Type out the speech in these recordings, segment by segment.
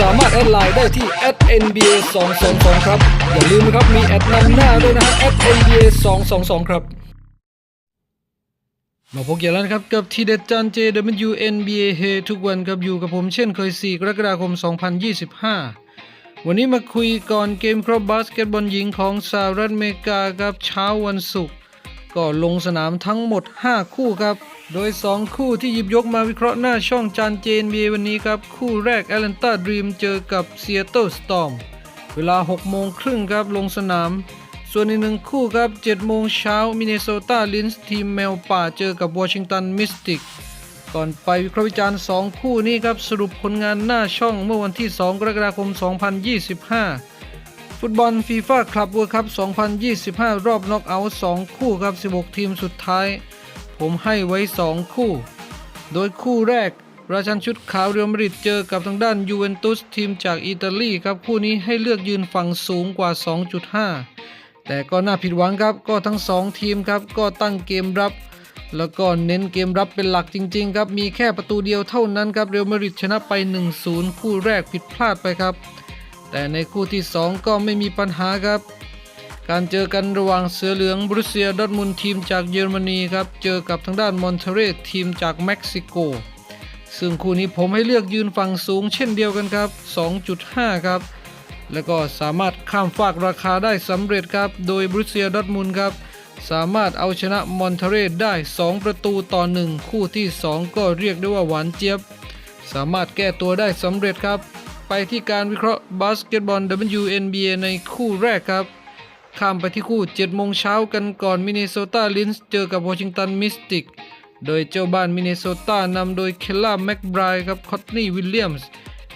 สามารถแอดไลน์ได้ที่ @nba 222ครับ อย่าลืมนะครับ มีแอดนำหน้าด้วยนะฮะ @nba 222 ครับมาพบกันแล้วนะครับ กับทีเด็ดจาน JWNBA เฮทุกวันกับอยู่กับผมเช่นเคย 4 กรกฎาคม 2025 วันนี้มาคุยก่อนเกมครบบาสเกตบอลหญิงของสหรัฐอเมริกาครับเช้าวันศุกร์ก็ลงสนามทั้งหมด 5 คู่ครับ โดย 2 คู่ที่หยิบยกมาวิเคราะห์หน้าช่องจานเจน NBA วันนี้ครับ คู่แรก Atlanta Dream เจอกับ Seattle Storm เวลา 6 โมงครึ่งครับลงสนาม ส่วนอีกหนึ่งคู่ครับ 7 โมงเช้า Minnesota Lynx ทีมแมวป่าเจอกับ Washington Mystic ก่อนไปวิเคราะห์วิจารณ์ 2 คู่นี้ครับ สรุปผลงานหน้าช่องเมื่อวันที่ 2 กรกฎาคม 2025 ฟุตบอลฟีฟ่าคลับเวิร์คัพ 2025 รอบน็อกเอาท์2คู่ครับ 16 ทีมสุดท้าย ผมให้ไว้ 2 คู่ โดยคู่แรก ราชันชุดขาวเรียลมาดริดเจอกับทางด้านยูเวนตุสทีมจากอิตาลีครับ คู่นี้ให้เลือกยืนฝั่งสูงกว่า 2.5 แต่ก็น่าผิดหวังครับก็ทั้ง 2 ทีมครับก็ตั้งเกมรับแล้วก็เน้นเกมรับเป็นหลักจริง ๆ ครับ มีแค่ประตูเดียวเท่านั้นครับ เรอัลมาดริดชนะไป 1-0 คู่แรกผิดพลาดไปครับ แต่ในคู่ที่ 2 ก็ไม่มีปัญหาครับ การเจอกันระหว่างเสือเหลืองบรูเซียดอทมุนทีมจากเยอรมนีครับ เจอกับทางด้านมอนเทเรสทีมจากเม็กซิโก ซึ่งคู่นี้ผมให้เลือกยืนฝั่งสูงเช่นเดียวกันครับ 2.5 ครับ แล้วก็สามารถข้ามฟากราคาได้สำเร็จครับ โดยบรูเซียดอทมุนครับ สามารถเอาชนะมอนเทเรสได้ 2 ประตูต่อ 1 คู่ที่ 2 ก็เรียกได้ว่าหวานเจี๊ยบ สามารถแก้ตัวได้สำเร็จครับ ไปที่การวิเคราะห์บาสเกตบอล WNBA ในคู่แรกครับ ข้ามไปที่คู่7โมงเช้ากันก่อนมิน n โซตาลินส์เจอกับวอชิงตันมิสติก โดยเจ้าบ้านมิน n โซตานำโดยเคลล่าแม็กไบรครับคอตนีวิลเลียมส์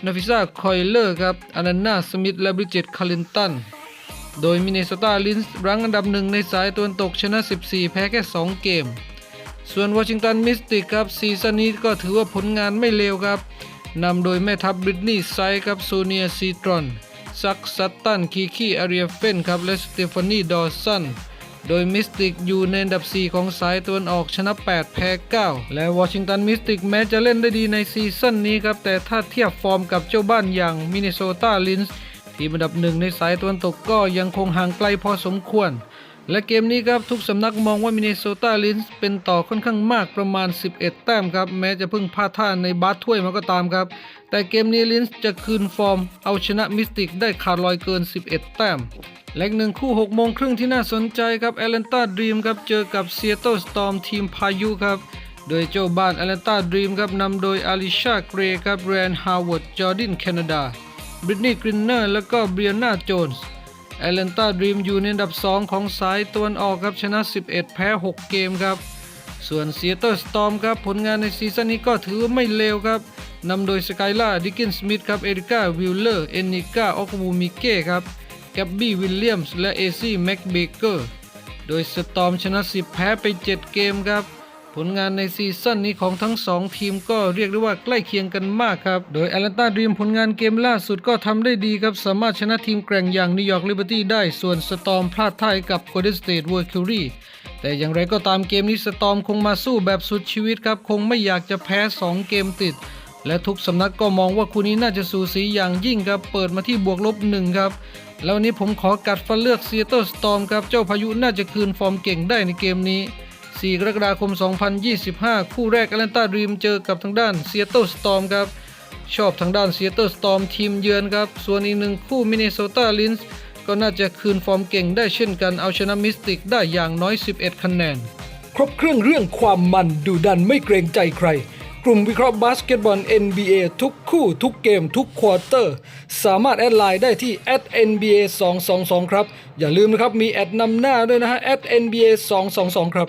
นาฟิซาคอยเลอร์ครับอานานาสมิธและบริเจตคารินตัน โดยมิน n โซตาลินส์รั้งอันดับหนึ่งในสายตะวันตกชนะ 14 แพ้แค่ 2 เกม ส่วนวอชิงตันมิสติกครับซีซั่นนี้ก็ถือว่าผลงานไม่เลวครับนำโดยแม่ทัพบริตนีย์ไซด์ครับโซเนียซีตรอน ซักซัตตันคีคีอารีเฟนครับและสเตฟานีดอสันโดยมิสติกอยู่ในอันดับ 4 ของสายตะวันออกชนะ 8 แพ้ 9 และวอชิงตันมิสติกแม้จะเล่นได้ดีในซีซั่นนี้ครับ แต่ถ้าเทียบฟอร์มกับเจ้าบ้านอย่างมิน n โซตาลินส์ทีมอันดับหนึ่งในสายตะวันตกก็ยังคงห่างไกลพอสมควร และเกมนี้ครับทุกสำนักมองว่ามิน n โซตาลินส์เป็นต่อค่อนข้างมากประมาณ 11 แต้มครับ แม้จะเพิ่งพลาดท่าในบาสถ้วยมาก็ตามครับ แต่เกมนี้ลินส์จะคืนฟอร์ม เอาชนะมิสติกได้ขาดลอยเกิน 11 แต้มและอีกหนึ่งคู่6โมงครึ่งที่น่าสนใจครับแอตแลนตาดรีมครับเจอกับเซียโตสตอมทีมพายุครับโดยเจ้าบ้านแอตแลนตาดรีมครับนำโดยอาลิชาเกรครับแรนฮาวเวิร์ดจอร์ดินแคนาดาบริตนีย์กรินเนอร์แล้วก็เบรียนาโจนส์ แอตแลนตาดรีมอยู่ในอันดับ 2 ของสายตะวันออกครับชนะ 11 แพ้ 6 เกมครับ ส่วนเซียเตอร์สตอมครับ ผลงานในซีซั่นนี้ก็ถือว่าไม่เลวครับนำโดยสกายล่าดิกินสมิธครับ เอริก้า วิลเลอร์ เอนนิก้าออกบูมิเก้ครับแกบบี้ วิลเลียมส์ และเอซี่แม็กเบเกอร์ โดยสตอมชนะ 10 แพ้ไป 7 เกมครับ ผลงานในซีซั่นนี้ของทั้ง 2 ทีมก็เรียกได้ว่าใกล้เคียงกันมากครับ โดยแอตแลนตาดรีมผลงานเกมล่าสุดก็ทำได้ดีครับ สามารถชนะทีมแกร่งอย่างนิวยอร์กลิเบอร์ตี้ได้ ส่วนสตอมพลาดท่ายกับโกลเด้นสเตทเวอร์คิวรีแต่อย่างไรก็ตามเกมนี้สตอมคงมาสู้แบบสุดชีวิตครับ คงไม่อยากจะแพ้ 2 เกมติด และทุกสำนักก็มองว่าคู่นี้น่าจะสูสีอย่างยิ่งครับ เปิดมาที่บวกลบหนึ่งครับ แล้ววันนี้ผมขอกัดฟันเลือกซี a ต t ร์สตอมครับ เจ้าพายุน่าจะคืนฟอร์มเก่งได้ในเกมนี้ 4 กรกฎาคม 2025 คู่แรกแอตแลนตาดรีมเจอกับทางด้านเซี a ตสตอมครับ ชอบทางด้านเซี a ตสตอมทีมเยือนครับ ส่วนอีกหนึ่งคู่มิน n โซตาลินส์ก็น่าจะคืนฟอร์มเก่งได้เช่นกันเอาชนะมิสติกได้อย่างน้อย 11 คะแนน ครบเครื่องเรื่องความมันดูดันไม่เกรงใจใคร กลุ่มวิเคราะห์บาสเกตบอล NBA ทุกคู่ทุกเกมทุกควอเตอร์ สามารถแอดไลน์ได้ที่ @nba 222ครับ อย่าลืมนะครับมีแอดนำหน้าด้วยนะฮะ @nba 222ครับ